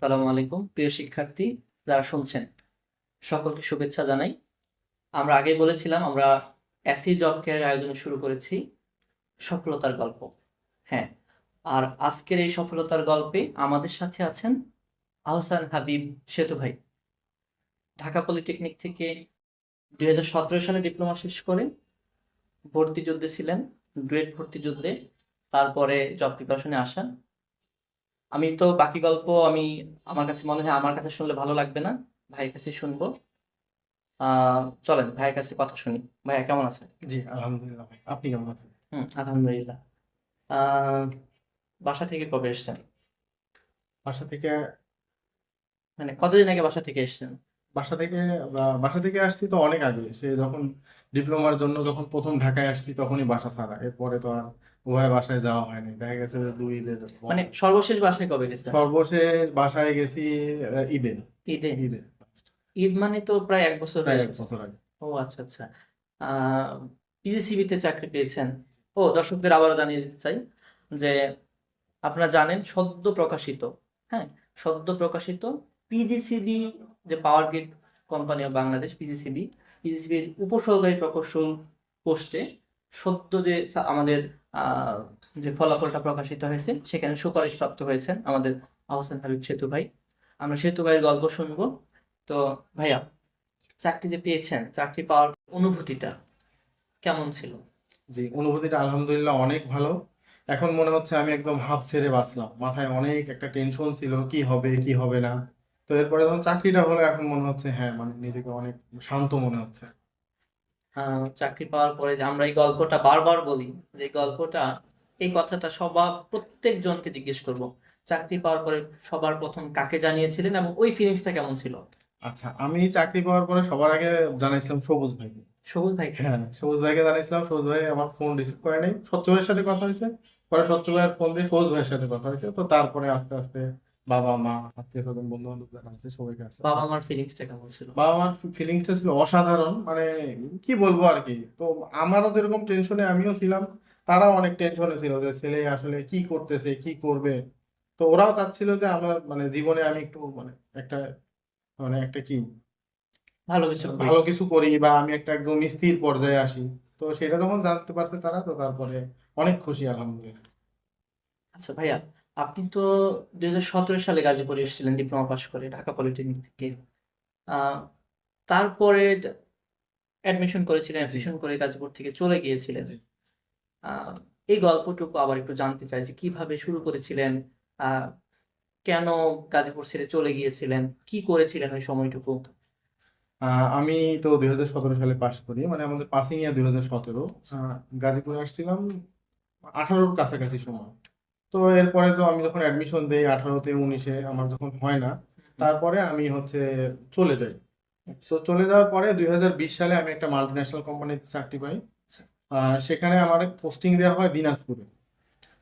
সালামু আলাইকুম, প্রিয় শিক্ষার্থী, যারা শুনছেন, সকলকে শুভেচ্ছা জানাই। আমরা আগে বলেছিলাম, আমরা অ্যাসি জব কেয়ারের আয়োজন শুরু করেছি সফলতার গল্প। হ্যাঁ আর আজকের এই সফলতার গল্পে আমাদের সাথে আছেন আহসান হাবিব সেতু ভাই। ঢাকা পলিটেকনিক থেকে দুই হাজার সতেরো সালে ডিপ্লোমা শেষ করে ভর্তি যুদ্ধে ছিলেন ডুয়েট ভর্তি যুদ্ধে, তারপরে জব প্রিপারেশনে আসেন। আমি তো বাকি গল্প আমি আমার কাছে মনে হয় আমার কাছে শুনলে ভালো লাগবে না। ভাইয়ের কাছে শুনব। চলেন ভাইয়ের কাছে কথা শুনি। ভাইয়া কেমন আছেন? জি আলহামদুলিল্লাহ ভাই। আপনি কেমন আছেন? হুম আলহামদুলিল্লাহ। বাসা থেকে কবে এসেছেন? বাসা থেকে মানে কতদিন আগে বাসা থেকে এসেছেন? বাসা থেকে বাসা থেকে আসছি তো অনেক আগে। সে যখন ডিপ্লোমার জন্য যখন প্রথম ঢাকায় আসছি তখনই বাসা ছাড়া। এরপরে তো আর উভয় বাসায় যাওয়া হয়নি। দেখা গেছে যে দুই ঈদের মানে সর্বশেষ বাসায় কবে গেছেন? সর্বশেষ বাসায় গেছি আহ, ঈদে। ঈদে? ঈদে। ঈদ মানে তো প্রায় এক বছর প্রায় এক বছর আগে। ও আচ্ছা আচ্ছা। আহ পিজিসিবিতে চাকরি পেয়েছেন। ও দর্শকদের আবারও জানিয়ে দিতে চাই যে আপনারা জানেন সদ্য প্রকাশিত হ্যাঁ সদ্য প্রকাশিত পিজিসিবি যে power grid company of Bangladesh PGCB পিজিসিবির উপসহকারী প্রকৌশল পোস্টে সদ্য যে আমাদের যে ফলাফলটা প্রকাশিত হয়েছে, সেখানে সুপারিশ প্রাপ্ত হয়েছেন আমাদের আহসান হাবিব সেতু ভাই। আমরা সেতু ভাইয়ের গল্প শুনব। তো ভাইয়া, চাকরি যে পেয়েছেন, চাকরি পাওয়ার অনুভূতিটা কেমন ছিল? জি, অনুভূতিটা আলহামদুলিল্লাহ অনেক ভালো। এখন মনে হচ্ছে আমি একদম হাঁপ ছেড়ে বাঁচলাম। মাথায় অনেক একটা টেনশন ছিল, কি হবে কি হবে না? তো এরপরে যখন চাকরিটা হলো, এখন মনে হচ্ছে হ্যাঁ মানে নিজেকে অনেক শান্ত মনে হচ্ছে। চাকরি পাওয়ার পরে যে আমরা এই গল্পটা বারবার বলি যে গল্পটা এই কথাটা সবার প্রত্যেকজনকে জিজ্ঞেস করব। চাকরি পাওয়ার পরে সবার প্রথম কাকে জানিয়েছিলেন এবং ওই ফিলিংসটা কেমন ছিল? আচ্ছা আমি চাকরি পাওয়ার পরে সবার আগে জানাইছিলাম সবুজ ভাইকে। সবুজ ভাই? হ্যাঁ সবুজ ভাইকে জানাইছিলাম সবুজ ভাই আমার ফোন রিসিভ করে নাই। স্বচ্ছ ভাইয়ের সাথে কথা হয়েছে পরে স্বচ্ছ ভাইয়ের ফোন দিয়ে সবুজ ভাইয়ের সাথে কথা হয়েছে। তো তারপরে আস্তে আস্তে বাবা মা আত্মীয় স্বজন বন্ধু বান্ধব যারা আছে সবাইকে আস্তে বাবা মার ফিলিংসটা কেমন ছিল? বাবা মার ফিলিংসটা ছিল অসাধারণ মানে কি বলব আর কি? তো আমারও যেরকম টেনশনে আমিও ছিলাম তারাও অনেক টেনশনে ছিল যে ছেলে আসলে কি করতেছে কি করবে? তো ওরাও চাচ্ছিল যে আমার মানে জীবনে আমি একটু মানে একটা মানে একটা কি ভালো কিছু করি। ভালো কিছু করি বা আমি একটা একদম স্থির পর্যায়ে আসি। তো সেটা যখন জানতে পারছে তারা তো তারপরে অনেক খুশি আলহামদুলিল্লাহ। আচ্ছা ভাইয়া আপনি তো দুই হাজার সতেরো সালে গাজীপুরে এসেছিলেন ডিপ্লোমা পাশ করে ঢাকা পলিটেকনিক থেকে। আহ, তারপরে অ্যাডমিশন করেছিলেন অ্যাডমিশন করে গাজীপুর থেকে চলে গিয়েছিলেন। আহ, এই গল্পটুকু আবার একটু জানতে চাই যে কীভাবে শুরু করেছিলেন? আহ, কেন গাজীপুর ছেড়ে চলে গিয়েছিলেন? কি করেছিলেন ওই সময়টুকু? আহ, আমি তো দুই হাজার সতেরো সালে পাশ করি মানে আমাদের পাসিং ইয়ার দুই হাজার সতেরো। গাজীপুরে আসছিলাম আঠারোর কাছাকাছি সময়। তো এরপরে তো আমি যখন অ্যাডমিশন দেই আঠারোতে উনিশে আমার যখন হয় না তারপরে আমি হচ্ছে চলে যাই। তো চলে যাওয়ার পরে দুই হাজার বিশ সালে আমি একটা মাল্টি ন্যাশনাল কোম্পানিতে চাকরি পাই। আচ্ছা। আহ, সেখানে আমার পোস্টিং দেওয়া হয় দিনাজপুরে।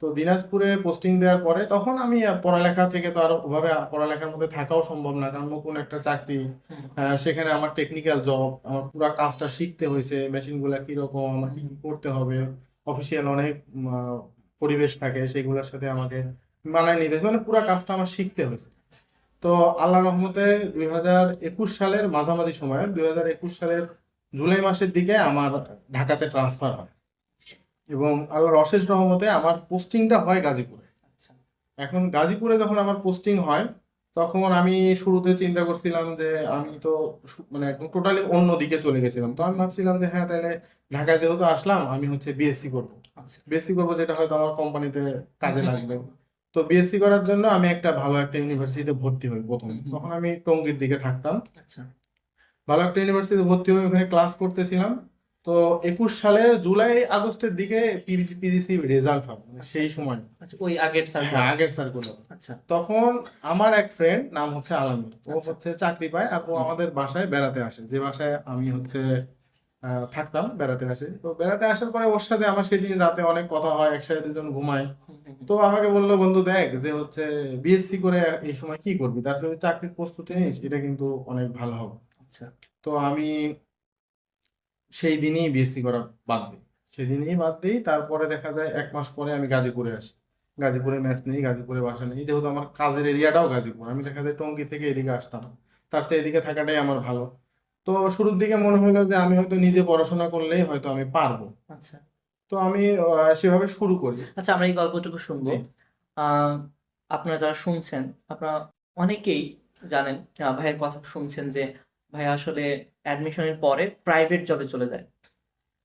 তো দিনাজপুরে পোস্টিং দেওয়ার পরে তখন আমি পড়ালেখা থেকে তো আর ওভাবে পড়ালেখার মধ্যে থাকাও সম্ভব না কারণ নতুন একটা চাকরি। সেখানে আমার টেকনিক্যাল জব আমার পুরো কাজটা শিখতে হয়েছে মেশিনগুলা কীরকম আমার কি করতে হবে অফিসিয়াল অনেক পরিবেশ থাকে সেগুলোর সাথে আমাকে মানায় নিতে হয়েছে। মানে পুরো কাজটা আমার শিখতে হয়েছে। তো আল্লাহ রহমতে দুই হাজার একুশ সালের মাঝামাঝি সময়ে দুই হাজার একুশ সালের জুলাই মাসের দিকে আমার ঢাকাতে ট্রান্সফার হয়। এবং আল্লাহর অশেষ রহমতে আমার পোস্টিংটা হয় গাজীপুরে। আচ্ছা। এখন গাজীপুরে যখন আমার পোস্টিং হয় তখন আমি শুরুতে চিন্তা করছিলাম যে আমি তো মানে একদম টোটালি অন্য দিকে চলে গেছিলাম। তো আমি ভাবছিলাম যে হ্যাঁ তাহলে ঢাকায় যেহেতু আসলাম আমি হচ্ছে বিএসসি করব। আচ্ছা। বিএসসি করব যেটা হয়তো আমার কোম্পানিতে কাজে লাগবে। তো বিএসসি করার জন্য আমি একটা ভালো একটা ইউনিভার্সিটিতে ভর্তি হই প্রথম। তখন আমি টঙ্গীর দিকে থাকতাম। আচ্ছা। ভালো একটা ইউনিভার্সিটিতে ভর্তি হয়ে ওখানে ক্লাস করতেছিলাম। তো একুশ সালের জুলাই আগস্টের দিকে পিজিসি রেজাল্ট হবে মানে সেই সময়। আচ্ছা ওই আগের স্যার হ্যাঁ আগের সার্কুলার আচ্ছা। তখন আমার এক ফ্রেন্ড নাম হচ্ছে আলামিন ও আচ্ছা। হচ্ছে চাকরি পায় আর ও আমাদের বাসায় বেড়াতে আসে। যে বাসায় আমি হচ্ছে আহ, থাকতাম বেড়াতে আসে। তো বেড়াতে আসার পরে ওর সাথে আমার সেদিন রাতে অনেক কথা হয় একসাথে দুজন ঘুমাই। তো আমাকে বলল বন্ধু দেখ যে হচ্ছে বিএসসি করে এই সময় কি করবি? তার সাথে চাকরির প্রস্তুতি নিস এটা কিন্তু অনেক ভালো হবে। আচ্ছা। তো আমি সেই দিনই বিএসসি করা বাদ দিই। সেদিনই বাদ দিই তারপরে দেখা যায় এক মাস পরে আমি গাজীপুরে আসি। গাজীপুরে ম্যাচ নেই গাজীপুরে বাসা নেই। যেহেতু আমার কাজের এরিয়াটাও গাজীপুর আমি দেখা যায় টঙ্গী থেকে এদিকে আসতাম। তার চেয়ে এদিকে থাকাটাই আমার ভালো। তো শুরুর দিকে মনে হলো যে আমি হয়তো নিজে পড়াশোনা করলেই হয়তো আমি পারব। আচ্ছা। তো আমি সেভাবে শুরু করি। আচ্ছা আমরা এই গল্পটুকু শুনব। আপনারা যারা শুনছেন আপনারা অনেকেই জানেন ভাইয়ের কথা শুনছেন যে ভাই আসলে অ্যাডমিশনের পরে প্রাইভেট জবে চলে যায়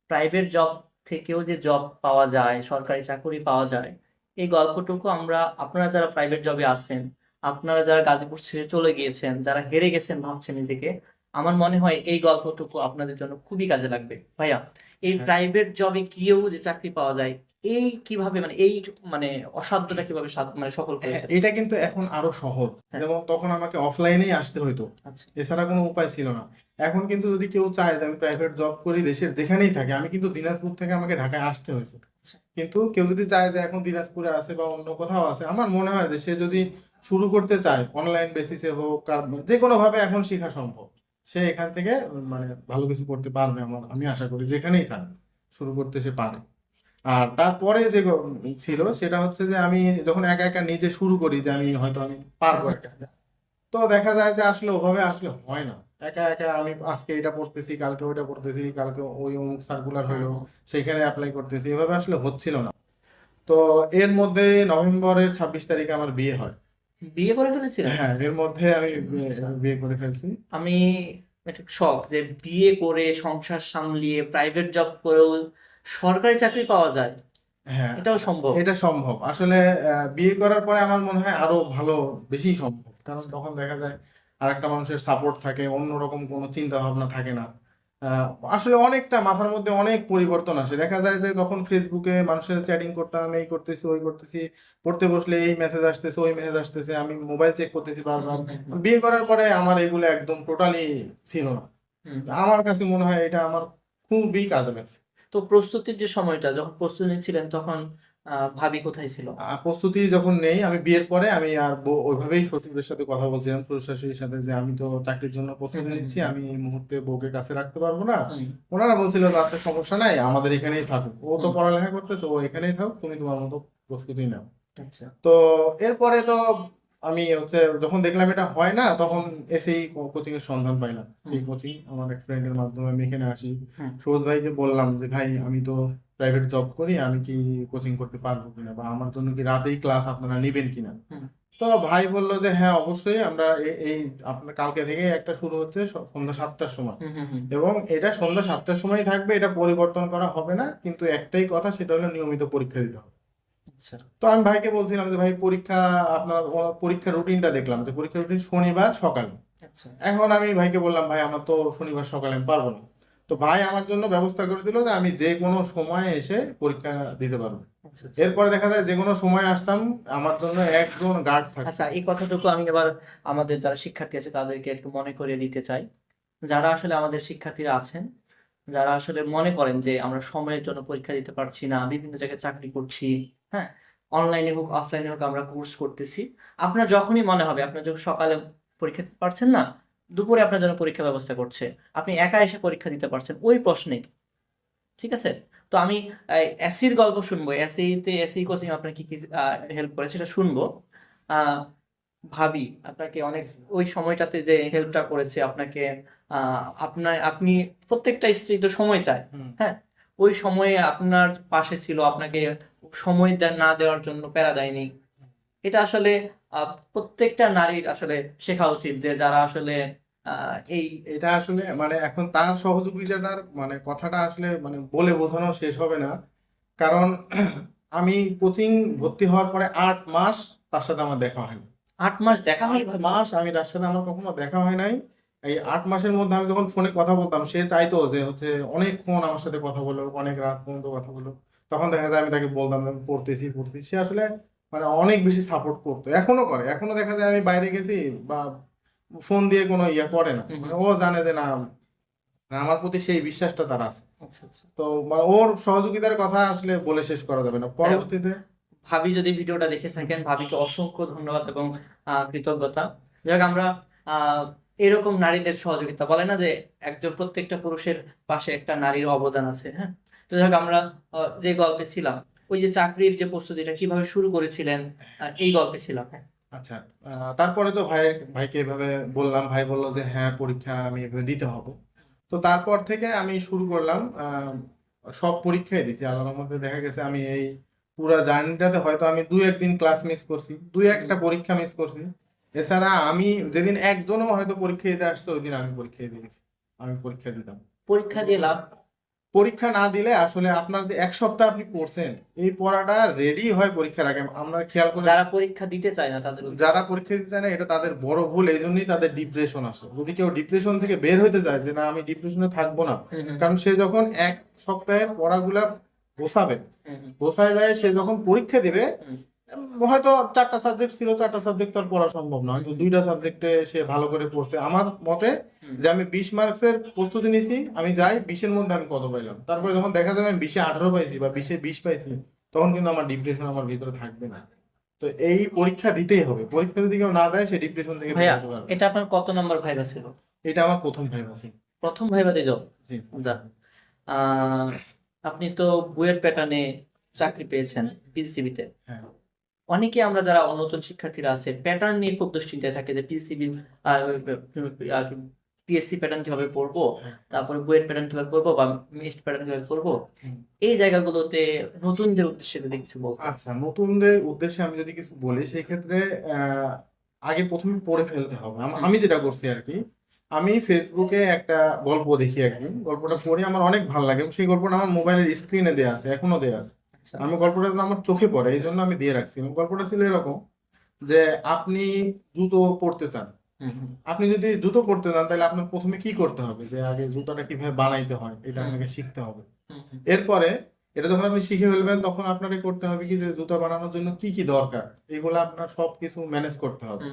প্রাইভেট জব থেকেও যে জব পাওয়া যায় সরকারি চাকরি পাওয়া যায় এই গল্পটুকু আমরা আপনারা যারা প্রাইভেট জবে আছেন আপনারা যারা গাজীপুর ছেড়ে চলে গিয়েছেন যারা হেরে গেছেন ভাবছেন নিজেকে আমার মনে হয় এই গল্পটুকু আপনাদের জন্য খুবই কাজে লাগবে ভাইয়া এই হ্যাঁ। প্রাইভেট জবে গিয়েও যে চাকরি পাওয়া যায় এই কীভাবে মানে এই মানে অসাধ্যটা কীভাবে মানে সফল হ্যাঁ, করেছেন? এটা কিন্তু এখন আরও সহজ। হ্যাঁ। যেমন তখন আমাকে অফলাইনেই আসতে হতো আচ্ছা। এছাড়া কোনো উপায় ছিল না। এখন কিন্তু যদি কেউ চায় যে আমি প্রাইভেট জব করি দেশের যেখানেই থাকে আমি কিন্তু দিনাজপুর থেকে আমাকে ঢাকায় আসতে হয়েছে। আচ্ছা। কিন্তু কেউ যদি চায় যে এখন দিনাজপুরে আছে বা অন্য কোথাও আছে আমার মনে হয় যে সে যদি শুরু করতে চায় অনলাইন বেসিসে হোক আর যে কোনো ভাবে এখন শেখা সম্ভব সে এখান থেকে মানে ভালো কিছু করতে পারবে আমার আমি আশা করি যেখানেই থাক শুরু করতে সে পারে। আর তারপরে যে ছিল সেটা হচ্ছে যে আমি যখন একা একা নিজে শুরু করি যে আমি হয়তো আমি পারব একা তো দেখা যায় যে আসলে ওভাবে আসলে হয় না। একা একা আমি আজকে এটা পড়তেছি কালকে ওইটা পড়তেছি কালকে ওই অমুক সার্কুলার হলো সেইখানে অ্যাপ্লাই করতেছি। এভাবে আসলে হচ্ছিল না। তো এর মধ্যে নভেম্বরের ছাব্বিশ তারিখে আমার বিয়ে হয়। বিয়ে করে ফেলেছি হ্যাঁ এর মধ্যে আমি আচ্ছা। বিয়ে করে ফেলছি। আমি একটা শখ যে বিয়ে করে সংসার সামলিয়ে প্রাইভেট জব করেও সরকারি চাকরি পাওয়া যায়। হ্যাঁ। এটাও সম্ভব। এটা সম্ভব। আসলে বিয়ে করার পরে আমার মনে হয় আরও ভালো বেশি সম্ভব। কারণ তখন দেখা যায় আরেকটা মানুষের সাপোর্ট থাকে অন্যরকম কোনো চিন্তা ভাবনা থাকে না। আসলে অনেকটা মাথার মধ্যে অনেক পরিবর্তন আসে। দেখা যায় যে তখন ফেসবুকে মানুষের চ্যাটিং করতাম এই করতেছি ওই করতেছি। পড়তে বসলে এই মেসেজ আসতেছে ওই মেসেজ আসতেছে। আমি মোবাইল চেক করতেছি বারবার। বিয়ে করার পরে আমার এগুলো একদম টোটালি ছিল না। আমার কাছে মনে হয় এটা আমার খুবই কাজে লাগছে। তো প্রস্তুতির যে সময়টা যখন প্রস্তুতি নিচ্ছিলেন তখন ভাবি কোথায় ছিল? প্রস্তুতি যখন নেই আমি বিয়ের পরে আমি আর ওইভাবেই শ্বশুরের সাথে কথা বলছিলাম শ্বশুর শাশুড়ির সাথে যে আমি তো চাকরির জন্য প্রস্তুতি নিচ্ছি আমি এই মুহূর্তে বউকে কাছে রাখতে পারব না। ওনারা বলছিল আচ্ছা সমস্যা নাই আমাদের এখানেই থাকুক। ও তো পড়ালেখা করতেছে ও এখানেই থাকুক তুমি তোমার মতো প্রস্তুতি নাও। আচ্ছা। তো এরপরে তো আমি হচ্ছে যখন দেখলাম এটা হয় না তখন এসেই কোচিং এর সন্ধান পাইলাম। এই কোচিং আমার এক ফ্রেন্ডের মাধ্যমে আমি এখানে আসি। সবুজ ভাইকে বললাম যে ভাই আমি তো প্রাইভেট জব করি আমি কি কোচিং করতে পারব কিনা? বা আমার জন্য কি রাতেই ক্লাস আপনারা নেবেন কিনা? তো ভাই বলল যে হ্যাঁ অবশ্যই আমরা এই আপনার কালকে থেকে একটা শুরু হচ্ছে সন্ধ্যা সাতটার সময়। এবং এটা সন্ধ্যা সাতটার সময় থাকবে এটা পরিবর্তন করা হবে না। কিন্তু একটাই কথা সেটা হলো নিয়মিত পরীক্ষা দিতে হবে। তো আমি ভাইকে বলছিলাম যে ভাই পরীক্ষা আপনার পরীক্ষার রুটিনটা দেখলাম যে পরীক্ষার রুটিন শনিবার সকালে। আচ্ছা। এখন আমি ভাইকে বললাম ভাই আমার তো শনিবার সকালে আমি পারব না। তো ভাই আমার জন্য ব্যবস্থা করে দিল যে আমি যে কোনো সময় এসে পরীক্ষা দিতে পারব। আচ্ছা আচ্ছা। এরপরে দেখা যায় যে কোনো সময় আসতাম আমার জন্য একজন গার্ড থাকে আচ্ছা এই কথাটুকু আমি এবার আমাদের যারা শিক্ষার্থী আছে তাদেরকে একটু মনে করিয়ে দিতে চাই। যারা আসলে আমাদের শিক্ষার্থীরা আছেন যারা আসলে মনে করেন যে আমরা সময়ের জন্য পরীক্ষা দিতে পারছি না, বিভিন্ন জায়গায় চাকরি করছি হ্যাঁ? অনলাইনে হোক অফলাইনে হোক আমরা কোর্স করতেছি। আপনার যখনই মনে হবে, আপনার যখন সকালে পরীক্ষা দিতে পারছেন না, দুপুরে আপনার জন্য পরীক্ষা ব্যবস্থা করছে, আপনি একা এসে পরীক্ষা দিতে পারছেন, ওই প্রশ্নে। ঠিক আছে? তো আমি এসির গল্প শুনব। এসিতে এসি কোচিং আপনার কি কি হেল্প করে সেটা শুনব। ভাবি আপনাকে অনেক ওই সময়টাতে যে হেল্পটা করেছে আপনাকে আহ, আপনার আপনি প্রত্যেকটা স্ত্রী তো সময় চায় হ্যাঁ? ওই সময়ে আপনার পাশে ছিল আপনাকে সময় না দেওয়ার জন্য প্যারা দেয়নি। এটা আসলে প্রত্যেকটা নারীর আসলে শেখা উচিত যে যারা আসলে আহ, এই এটা আসলে মানে এখন তার সহযোগিতাটার মানে কথাটা আসলে মানে বলে বোঝানো শেষ হবে না। কারণ আমি কোচিং ভর্তি হওয়ার পরে আট মাস তার সাথে আমার দেখা হয়নি। আট মাস দেখা হয় মাস আমি তার সাথে আমার কখনো দেখা হয় নাই। এই আট মাসের মধ্যে আমি যখন ফোনে কথা বলতাম সে চাইতো যে হচ্ছে অনেকক্ষণ আমার সাথে কথা বলো অনেক রাত পর্যন্ত কথা বলো। তখন দেখা যায় আমি তাকে বলতাম আমি পড়তেছি পড়তেছি। সে আসলে মানে অনেক বেশি সাপোর্ট করতো। এখনও করে। এখনও দেখা যায় আমি বাইরে গেছি বা ফোন দিয়ে কোনো ইয়ে করে না। মানে ও জানে যে না না, আমার প্রতি সেই বিশ্বাসটা তার আছে। আচ্ছা আচ্ছা। তো মানে ওর সহযোগিতার কথা আসলে বলে শেষ করা যাবে না। পরবর্তীতে ভাবি যদি ভিডিওটা দেখে থাকেন ভাবিকে অসংখ্য ধন্যবাদ এবং কৃতজ্ঞতা। যাক আমরা আহ, এরকম নারীদের সহযোগিতা বলে না যে একজন প্রত্যেকটা পুরুষের পাশে একটা নারীর অবদান আছে হ্যাঁ? তো যাক আমরা যে গল্পে ছিলাম ওই যে চাকরির যে প্রস্তুতিটা কীভাবে শুরু করেছিলেন এই গল্পে ছিলাম হ্যাঁ? আচ্ছা তারপরে তো ভাই ভাইকে এভাবে বললাম ভাই বলল যে হ্যাঁ পরীক্ষা আমি এভাবে দিতে হবে। তো তারপর থেকে আমি শুরু করলাম সব পরীক্ষায় দিছি আল্লাহর মধ্যে দেখা গেছে আমি এই পুরো জার্নিটাতে হয়তো আমি দু একদিন ক্লাস মিস করছি দুই একটা পরীক্ষা মিস করছি। এছাড়া আমি যেদিন একজনও হয়তো পরীক্ষা দিতে আসছে ওই দিন আমি পরীক্ষা দিয়ে গেছি আমি পরীক্ষা দিতাম। পরীক্ষা দিয়ে লাভ? পরীক্ষা না দিলে আসলে আপনার যে এক সপ্তাহ আপনি পড়ছেন এই পড়াটা রেডি হয় পরীক্ষার আগে। আমরা খেয়াল করে যারা পরীক্ষা দিতে চায় না তাদের যারা পরীক্ষা দিতে চায় না এটা তাদের বড় ভুল এই জন্যই তাদের ডিপ্রেশন আসে। যদি কেউ ডিপ্রেশন থেকে বের হতে চায় যে না আমি ডিপ্রেশনে থাকব না। কারণ সে যখন এক সপ্তাহের পড়াগুলা হুম, বসায় যায় সে যখন পরীক্ষা দিবে হয়তো চারটা সাবজেক্ট ছিল চারটা সাবজেক্ট তো আর পড়া সম্ভব নয়। হয়তো দুইটা সাবজেক্টে সে ভালো করে পড়ছে। আমার মতে যে আমি বিশ মার্কসের প্রস্তুতি নিছি আমি যাই বিশের মধ্যে আমি কত পাইলাম। তারপরে যখন দেখা যাবে আমি বিশে আঠারো পাইছি বা বিশে বিশ পাইছি তখন কিন্তু আমার ডিপ্রেশন আমার ভিতরে থাকবে না। তো এই পরীক্ষা দিতেই হবে। পরীক্ষা যদি কেউ না দেয় সে ডিপ্রেশন থেকে ভাইয়া পারবে এটা আপনার কত নম্বর ভাইবা ছিল? এটা আমার প্রথম ভাই আছে প্রথম ভাইবা দিয়ে যাও। জি। আপনি তো বুয়েট প্যাটার্নে চাকরি পেয়েছেন পিসিবিতে হ্যাঁ। অনেকে আমরা যারা নতুন শিক্ষার্থীরা আছে প্যাটার্ন নিয়ে খুব দুশ্চিন্তায় থাকে যে পিসিবি পিএসসি প্যাটার্ন কীভাবে পড়ব হ্যাঁ। তারপরে বুয়েট প্যাটার্ন কীভাবে পড়ব বা মিক্সড প্যাটার্ন কীভাবে পড়ব এই জায়গাগুলোতে নতুনদের উদ্দেশ্যে যদি কিছু বলতে আচ্ছা নতুনদের উদ্দেশ্যে আমি যদি কিছু বলি সেই ক্ষেত্রে আগে প্রথমে পড়ে ফেলতে হবে। আমি যেটা করছি আর কি আমি ফেসবুকে একটা গল্প দেখি একদিন। গল্পটা পড়ে আমার অনেক ভালো লাগে সেই গল্পটা আমার মোবাইলের স্ক্রিনে দেওয়া আছে এখনও দেওয়া আছে। আচ্ছা। আমি গল্পটা আমার চোখে পড়ে এই জন্য আমি দিয়ে রাখছি। গল্পটা ছিল এরকম যে আপনি জুতো পরতে চান। আপনি যদি জুতো পরতে চান তাহলে আপনার প্রথমে কি করতে হবে? যে আগে জুতোটা কীভাবে বানাইতে হয় এটা আপনাকে শিখতে হবে। এরপরে এটা যখন আপনি শিখে ফেলবেন তখন আপনাকে করতে হবে কি যে জুতা বানানোর জন্য কি কি দরকার? এগুলো আপনার সব কিছু ম্যানেজ করতে হবে।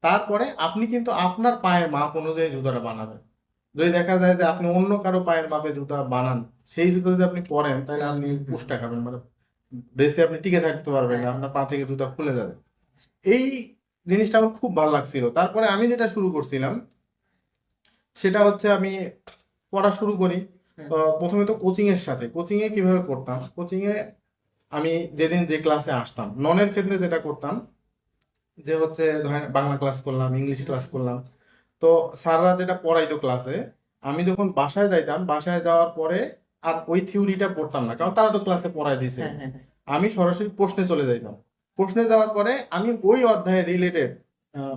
তারপরে আপনি কিন্তু আপনার পায়ের মাপ অনুযায়ী জুতাটা বানাবেন। যদি দেখা যায় যে আপনি অন্য কারও পায়ের মাপে জুতা বানান সেই জুতো যদি আপনি পরেন তাহলে আপনি। পুষ্টা খাবেন। মানে বেশি আপনি টিকে থাকতে পারবেন না আপনার পা থেকে জুতা খুলে যাবে। এই জিনিসটা আমার খুব ভালো লাগছিল। তারপরে আমি যেটা শুরু করছিলাম সেটা হচ্ছে আমি পড়া শুরু করি। প্রথমে তো কোচিং এর সাথে। কোচিং এ কীভাবে পড়তাম কোচিং এ আমি যেদিন যে ক্লাসে আসতাম ননের ক্ষেত্রে যেটা করতাম যে হচ্ছে ধরেন বাংলা ক্লাস করলাম ইংলিশ ক্লাস করলাম তো স্যাররা যেটা পড়াইতো ক্লাসে আমি যখন বাসায় যাইতাম বাসায় যাওয়ার পরে আর ওই থিওরিটা পড়তাম না কারণ তারা তো ক্লাসে পড়াই দিছে। হ্যাঁ, হ্যাঁ, হ্যাঁ। আমি সরাসরি প্রশ্নে চলে যাইতাম। প্রশ্নে যাওয়ার পরে আমি ওই অধ্যায়ে রিলেটেড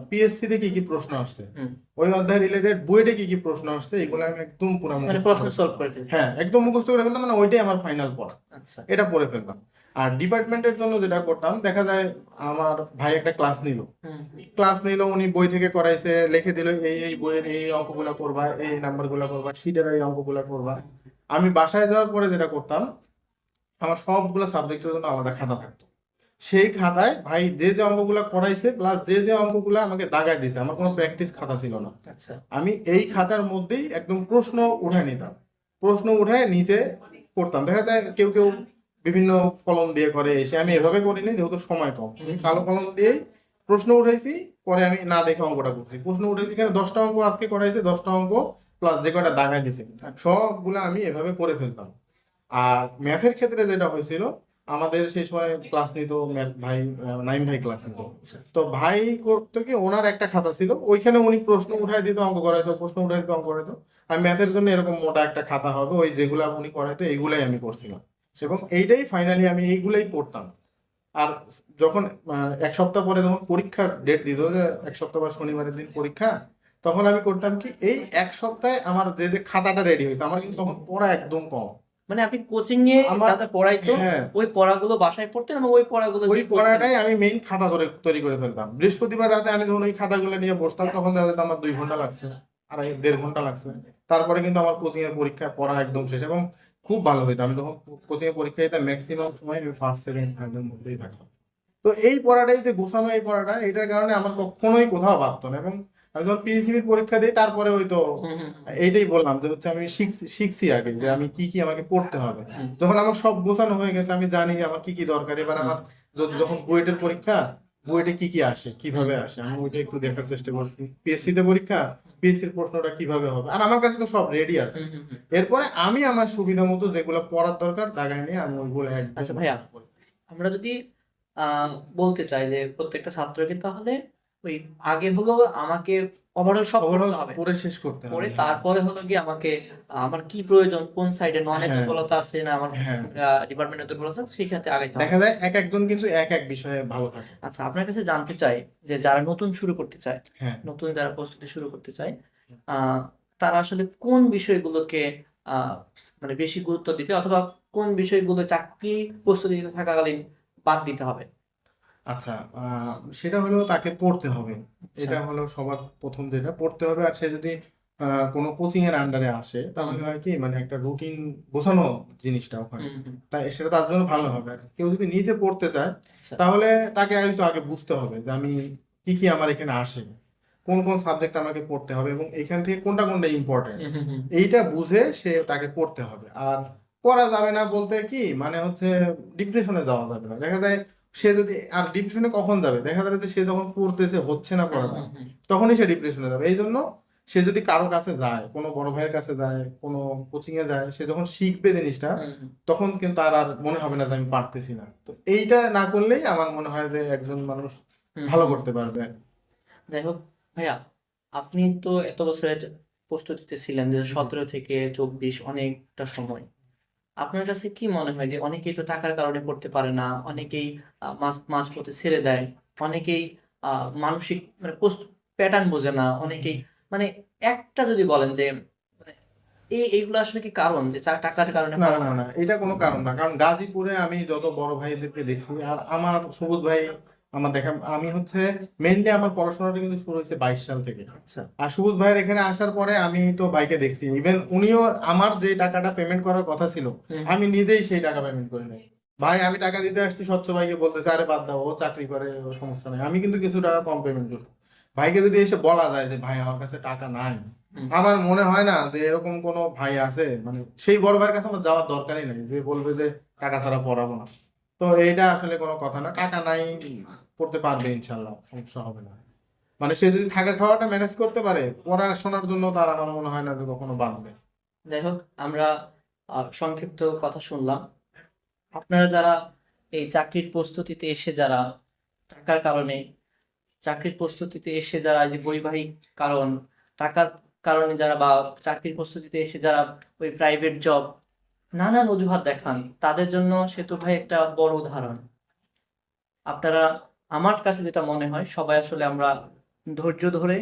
পিএসসি তে কি কি প্রশ্ন আসছে? ওই অধ্যায় রিলেটেড বুয়েটে কি কি প্রশ্ন আসছে? এগুলো আমি একদম পুরো মানে প্রশ্ন সলভ করে ফেলছেন হ্যাঁ একদম মুখস্থ করে ফেলতাম মানে ওইটাই আমার ফাইনাল পড়া। আচ্ছা। এটা পড়ে ফেলতাম। আর ডিপার্টমেন্টের জন্য যেটা করতাম দেখা যায় আমার ভাই একটা ক্লাস নিল। ক্লাস নিল উনি বই থেকে করাইছে লিখে দিল এই এই বইয়ের এই অঙ্কগুলো করবা এই নাম্বারগুলো করবা শীটের এই অঙ্কগুলো করবা আমি বাসায় যাওয়ার পরে যেটা করতাম আমার সবগুলো সাবজেক্টের জন্য আলাদা খাতা থাকতো। সেই খাতায় ভাই যে যে অঙ্কগুলো করাইছে প্লাস যে যে অঙ্কগুলো আমাকে দাগায় দিছে আমার কোনো প্র্যাকটিস খাতা ছিল না। আচ্ছা। আমি এই খাতার মধ্যেই একদম প্রশ্ন উঠায় নিতাম। প্রশ্ন উঠায় নিচে করতাম দেখা যায় কেউ কেউ বিভিন্ন কলম দিয়ে করে এসে আমি এভাবে করিনি যেহেতু সময় কম। আমি কালো কলম দিয়েই প্রশ্ন উঠাইছি পরে আমি না দেখে অঙ্কটা করছি। প্রশ্ন উঠেছি এখানে দশটা অঙ্ক আজকে করাইছে দশটা অঙ্ক প্লাস যে কটা দাগায় দিছে সবগুলো আমি এভাবে করে ফেলতাম। আর ম্যাথের ক্ষেত্রে যেটা হয়েছিল আমাদের সেই সময় ক্লাস নিত ম্যাথ ভাই নাইম ভাই ক্লাস নিত। আচ্ছা। তো ভাই করতো কি ওনার একটা খাতা ছিল ওইখানে উনি প্রশ্ন উঠাই দিত অঙ্ক করাইতো প্রশ্ন উঠাই দিত অঙ্ক করাইতো। আমি ম্যাথের জন্য এরকম মোটা একটা খাতা হবে ওই যেগুলো উনি করাইতো এইগুলাই আমি করছিলাম। এবং এইটাই ফাইনালি আমি এইগুলাই পড়তাম। আর যখন এক সপ্তাহ পরে যখন পরীক্ষার ডেট দিত যে এক সপ্তাহ পর শনিবারের দিন পরীক্ষা তখন আমি করতাম কি এই এক সপ্তাহে আমার যে যে খাতাটা রেডি হয়েছে আমার কিন্তু তখন পড়া একদম কম। মানে আপনি কোচিং এ যাতে পড়াইতো হ্যাঁ। ওই পড়াগুলো বাসায় পড়তেন এবং ওই পড়াগুলো ওই পড়াটাই আমি মেইন খাতা ধরে তৈরি করে ফেলতাম। বৃহস্পতিবার রাতে আমি যখন ওই খাতাগুলো নিয়ে বসতাম তখন দেখা যেত আমার দুই ঘণ্টা লাগছে আড়াই দেড় ঘণ্টা লাগছে। তারপরে কিন্তু আমার কোচিং এর পরীক্ষা পড়া একদম শেষ এবং খুব ভালো হইতো। আমি যখন কোচিং এর পরীক্ষা দিতাম ম্যাক্সিমাম সময় আমি ফার্স্ট সেকেন্ড থার্ডের মধ্যেই থাকতাম। তো এই পড়াটাই যে গোছানো এই পড়াটা এটার কারণে আমার কখনোই কোথাও বাড়তো না এবং আমি যখন পিএসসিবির পরীক্ষা দিই তারপরে ওই তো। এইটাই বললাম যে হচ্ছে আমি শিখছি শিখছি আগে যে আমি কি কি আমাকে পড়তে হবে। যখন আমার সব গোছানো হয়ে গেছে আমি জানি যে আমার কি কি দরকার। এবার আমার যখন বুয়েটের পরীক্ষা বুয়েটে কি কি আসে কীভাবে আসে আমি ওইটা একটু দেখার চেষ্টা করছি। পিএসসি তে পরীক্ষা পিএসসি এর প্রশ্নটা কীভাবে হবে? আর আমার কাছে তো সব রেডি আছে। এরপরে আমি আমার সুবিধা মতো যেগুলো পড়ার দরকার দাগায় নিয়ে আমি ওইগুলো আচ্ছা ভাইয়া। আমরা যদি আহ, বলতে চাই যে প্রত্যেকটা ছাত্রকে তাহলে ওই আগে হলো আমাকে ওভারঅল সব ওভারঅল হবে। শেষ করতে হবে পরে হ্যাঁ। তারপরে হলো কি আমাকে আমার কি প্রয়োজন কোন সাইডে হ্যাঁ। দুর্বলতা আছে না আমার হ্যাঁ। ডিপার্টমেন্টের দুর্বলতা আছে সেখানে আগাইতে হবে। দেখা যায় এক একজন কিন্তু এক এক বিষয়ে ভালো থাকে। আচ্ছা আপনার কাছে জানতে চাই যে যারা নতুন শুরু করতে চায় হ্যাঁ। নতুন যারা প্রস্তুতি শুরু করতে চায় আহ, তারা আসলে কোন বিষয়গুলোকে আহ, মানে বেশি গুরুত্ব দিবে অথবা কোন বিষয়গুলো চাকরি প্রস্তুতি থাকাকালীন বাদ দিতে হবে? আচ্ছা সেটা হলো তাকে পড়তে হবে। আচ্ছা। এটা হলো সবার প্রথম যেটা পড়তে হবে। আর সে যদি কোনো কোচিং এর আন্ডারে আসে তাহলে হয় কি মানে একটা রুটিন বোঝানো জিনিসটা ওখানে। তাই সেটা তার জন্য ভালো হবে। আর কেউ যদি নিজে পড়তে চায় আচ্ছা। তাহলে তাকে আগে তো আগে বুঝতে হবে যে আমি কি কি আমার এখানে আসে কোন কোন সাবজেক্ট আমাকে পড়তে হবে এবং এখান থেকে কোনটা কোনটা ইম্পর্টেন্ট এইটা বুঝে সে তাকে পড়তে হবে। আর পড়া যাবে না বলতে কি মানে হচ্ছে ডিপ্রেশনে যাওয়া যাবে না। দেখা যায় সে যদি আর ডিপ্রেশনে কখন যাবে? দেখা যাবে যে সে যখন পড়তেছে হচ্ছে না পড়াটা। তখনই সে ডিপ্রেশনে যাবে। এই জন্য সে যদি কারও কাছে যায় কোনো বড় ভাইয়ের কাছে যায় কোনো কোচিং এ যায় সে যখন শিখবে জিনিসটা। তখন কিন্তু তার আর মনে হবে না যে আমি পারতেছি না। তো এইটা না করলেই আমার মনে হয় যে একজন মানুষ ভালো করতে পারবে। যাই হোক ভাইয়া আপনি তো এত বছরের প্রস্তুতিতে ছিলেন যে সতেরো থেকে চব্বিশ অনেকটা সময়। আপনার কাছে কি মনে হয় যে অনেকেই তো টাকার কারণে পড়তে পারে না অনেকেই মাছ মাঝ মাঝপথে ছেড়ে দেয় অনেকেই মানসিক মানে প্যাটার্ন বোঝে না অনেকেই মানে একটা যদি বলেন যে মানে এই এইগুলো আসলে কি কারণ যে টাকার কারণে না না না এটা কোনো কারণ না কারণ গাজীপুরে আমি যত বড় ভাইদেরকে দেখছি আর আমার সবুজ ভাই আমার দেখা আমি হচ্ছে মেনলি আমার পড়াশোনাটা কিন্তু শুরু হয়েছে বাইশ সাল থেকে। আচ্ছা। আর সবুজ ভাইয়ের এখানে আসার পরে আমি তো বাইকে দেখছি। ইভেন উনিও আমার যে টাকাটা পেমেন্ট করার কথা ছিল আমি নিজেই সেই টাকা পেমেন্ট করে নেই। ভাই আমি টাকা দিতে আসছি স্বচ্ছ ভাইকে বলতেছে আরে বাদ দাও ও চাকরি করে ও সমস্যা নেই। আমি কিন্তু কিছু টাকা কম পেমেন্ট করছি ভাইকে যদি এসে বলা যায় যে ভাই আমার কাছে টাকা নাই। আমার মনে হয় না যে এরকম কোনো ভাই আছে মানে সেই বড় ভাইয়ের কাছে আমার যাওয়ার দরকারই নাই। যে বলবে যে টাকা ছাড়া পড়াবো না। তো এইটা আসলে কোনো কথা না। টাকা নাই। পড়তে পারবে ইনশাল্লাহ সমস্যা হবে না। মানে সে যদি থাকা খাওয়াটা ম্যানেজ করতে পারে, পড়াশোনার জন্য তার আমার মনে হয় না যে কখনো বাঁধবে যাই হোক, আমরা সংক্ষিপ্ত কথা শুনলাম। আপনারা যারা এই চাকরির প্রস্তুতিতে এসে যারা টাকার কারণে, চাকরির প্রস্তুতিতে এসে যারা যে বৈবাহিক কারণ, টাকার কারণে যারা বা চাকরির প্রস্তুতিতে এসে যারা ওই প্রাইভেট জব নানান অজুহাত দেখান, তাদের জন্য সেতু ভাই একটা বড় উদাহরণ। আপনারা আমার কাছে যেটা মনে হয় সবাই আসলে আমরা ধৈর্য ধরে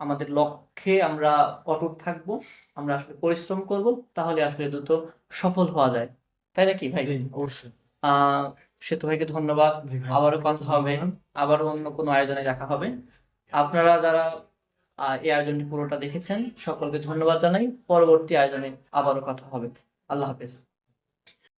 আমাদের লক্ষ্যে আমরা অটুট থাকব আমরা আসলে পরিশ্রম করব তাহলে আসলে দ্রুত সফল হওয়া যায়। তাই নাকি ভাই? জি অবশ্যই। আহ সেতু ভাইকে ধন্যবাদ। আবারও কথা হবে আবারও অন্য কোনো আয়োজনে দেখা হবে। আপনারা যারা এই আয়োজনটি পুরোটা দেখেছেন সকলকে ধন্যবাদ জানাই। পরবর্তী আয়োজনে আবারও কথা হবে। আল্লাহ হাফেজ।